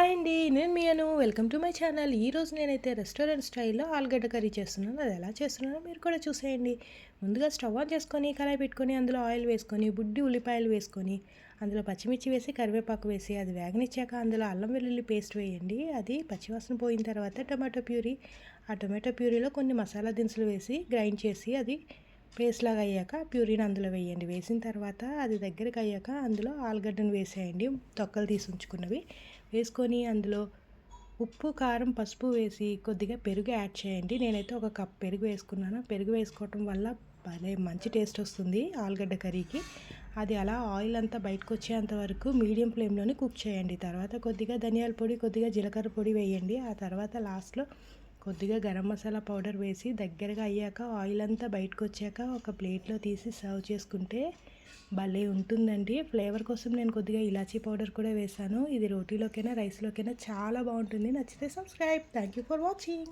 Hi అండి నేను మీ Anu welcome to my channel. ఈరోజు నేనైతే రెస్టారెంట్ స్టైల్లో ఆలుగడ్డ కర్రీ చేస్తున్నాను. అది ఎలా చేస్తున్నానో మీరు కూడా చూసేయండి. ముందుగా స్టవ్ ఆన్ చేసుకొని కళాయి పెట్టుకొని అందులో ఆయిల్ వేసుకొని బుడ్డి ఉల్లిపాయలు వేసుకొని అందులో పచ్చిమిర్చి వేసి కరివేపాకు వేసి అది వేగనిచ్చాక అందులో అల్లం వెల్లుల్లి పేస్ట్ వేయండి. అది పచ్చివాసన పోయిన తర్వాత టమాటో ప్యూరీ. ఆ టమాటో ప్యూరీలో కొన్ని మసాలా దినుసులు వేసి గ్రైండ్ చేసి అది పేస్ట్ లాగా అయ్యాక ప్యూరీని అందులో వేయండి. వేసిన తర్వాత అది దగ్గరికి అయ్యాక అందులో ఆలుగడ్డను వేసేయండి. తొక్కలు తీసి ఉంచుకున్నవి. వేసుకొని అందులో ఉప్పు కారం పసుపు వేసి కొద్దిగా పెరుగు యాడ్ చేయండి. నేనైతే ఒక కప్ పెరుగు వేసుకున్నాను. పెరుగు వేసుకోవటం వల్ల భలే మంచి టేస్ట్ వస్తుంది ఆలుగడ్డ కర్రీకి. అది అలా ఆయిల్ అంతా బయటకు వచ్చేంత వరకు మీడియం ఫ్లేమ్లోనే కుక్ చేయండి. తర్వాత కొద్దిగా ధనియాల పొడి కొద్దిగా జీలకర్ర పొడి వేయండి. ఆ తర్వాత లాస్ట్లో కొద్దిగా గరం మసాలా పౌడర్ వేసి దగ్గరగా అయ్యాక ఆయిల్ అంతా బయటకు వచ్చాక ఒక ప్లేట్లో తీసి సర్వ్ చేసుకుంటే భలే ఉంటుందండి. ఫ్లేవర్ కోసం నేను కొద్దిగా ఇలాచీ పౌడర్ కూడా వేసాను ఇది రోటీలోకైనా రైస్లోకైనా చాలా బాగుంటుంది. నచ్చితే subscribe. Thank you for watching.